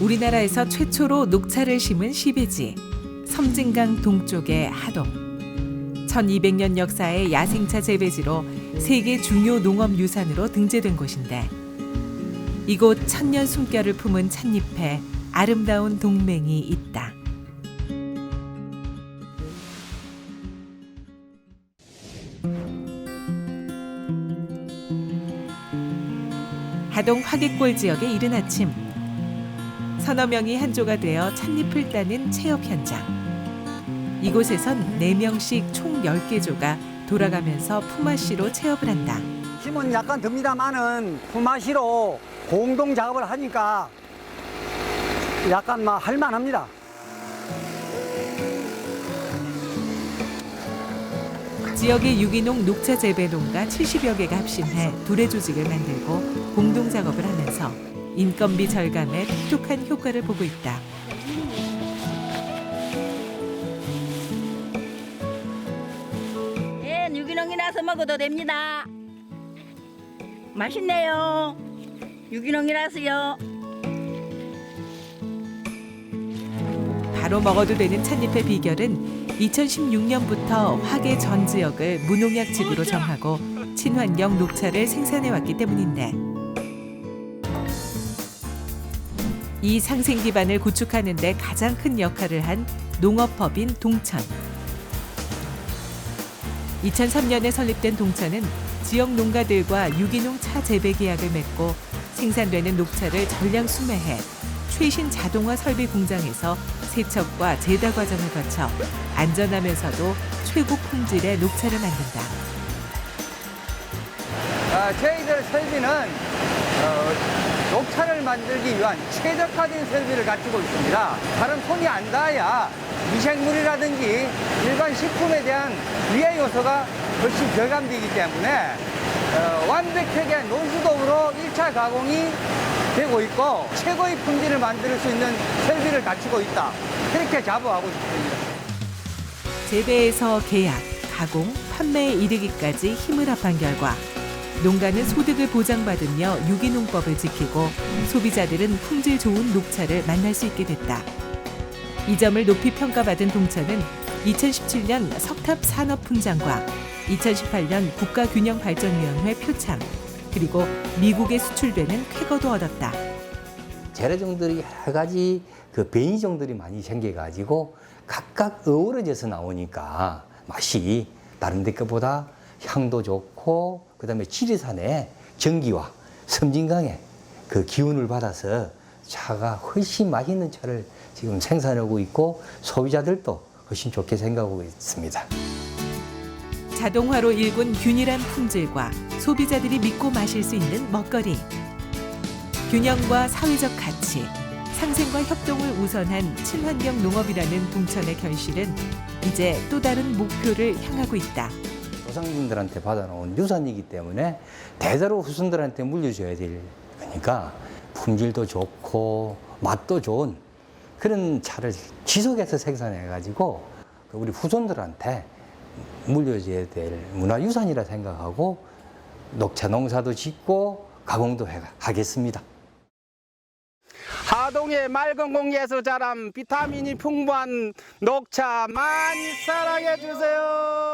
우리나라에서 최초로 녹차를 심은 시베지 섬진강 동쪽의 하동 1200년 역사의 야생차 재배지로 세계 중요 농업 유산으로 등재된 곳인데 이곳 천년 숨결을 품은 찻잎에 아름다운 동맹이 있다. 하동 화객골 지역의 이른 아침 서너 명이 한조가 되어 찻잎을 따는 체업 현장. 이곳에선 네명씩총 10개 조가 돌아가면서 품앗이로 체업을 한다. 힘은 약간 듭니다만은 품앗이로 공동 작업을 하니까 약간 막 할만합니다. 지역의 유기농 녹차 재배 농가 70여 개가 합심해 두레 조직을 만들고 공동 작업을 하면서 인건비 절감에 톡톡한 효과를 보고 있다. 예, 유기농이라서 먹어도 됩니다. 맛있네요. 유기농이라서요. 바로 먹어도 되는 찻잎의 비결은 2016년부터 화계 전 지역을 무농약 지구로 정하고 친환경 녹차를 생산해 왔기 때문인데 이 상생 기반을 구축하는 데 가장 큰 역할을 한 농업법인 동천. 2003년에 설립된 동천은 지역 농가들과 유기농 차 재배 계약을 맺고 생산되는 녹차를 전량 수매해 최신 자동화 설비 공장에서 세척과 제다 과정을 거쳐 안전하면서도 최고 품질의 녹차를 만든다. 아, 저희들 설비는 어, 녹차를 만들기 위한 최적화된 설비를 갖추고 있습니다. 다른 손이 안 닿아야 미생물이라든지 일반 식품에 대한 위해 요소가 훨씬 절감되기 때문에 어, 완벽하게 노후도으로 1차 가공이 되고 있고 최고의 품질을 만들 수 있는 설비를 갖추고 있다. 그렇게 자부하고 싶습니다. 재배에서 계약, 가공, 판매에 이르기까지 힘을 합한 결과 농가는 소득을 보장받으며 유기농법을 지키고 소비자들은 품질 좋은 녹차를 만날 수 있게 됐다. 이 점을 높이 평가받은 동차는 2017년 석탑 산업훈장과 2018년 국가균형발전위원회 표창 그리고 미국에 수출되는 쾌거도 얻었다. 재래종들이 여러 가지 그 변이종들이 많이 생겨가지고 각각 어우러져서 나오니까 맛이 다른 데 것보다 향도 좋고 그다음에 지리산의 전기와 섬진강의 그 기운을 받아서 차가 훨씬 맛있는 차를 지금 생산하고 있고 소비자들도 훨씬 좋게 생각하고 있습니다. 자동화로 일군 균일한 품질과 소비자들이 믿고 마실 수 있는 먹거리. 균형과 사회적 가치, 상생과 협동을 우선한 친환경 농업이라는 동천의 결실은 이제 또 다른 목표를 향하고 있다. 조상님들한테 받아놓은 유산이기 때문에 대대로 후손들한테 물려줘야 될 거니까 품질도 좋고 맛도 좋은 그런 차를 지속해서 생산해가지고 그 우리 후손들한테 물려줘야 될 문화유산이라 생각하고 녹차 농사도 짓고 가공도 해- 하겠습니다. 하동의 맑은 공기에서 자란 비타민이 풍부한 녹차 많이 사랑해 주세요.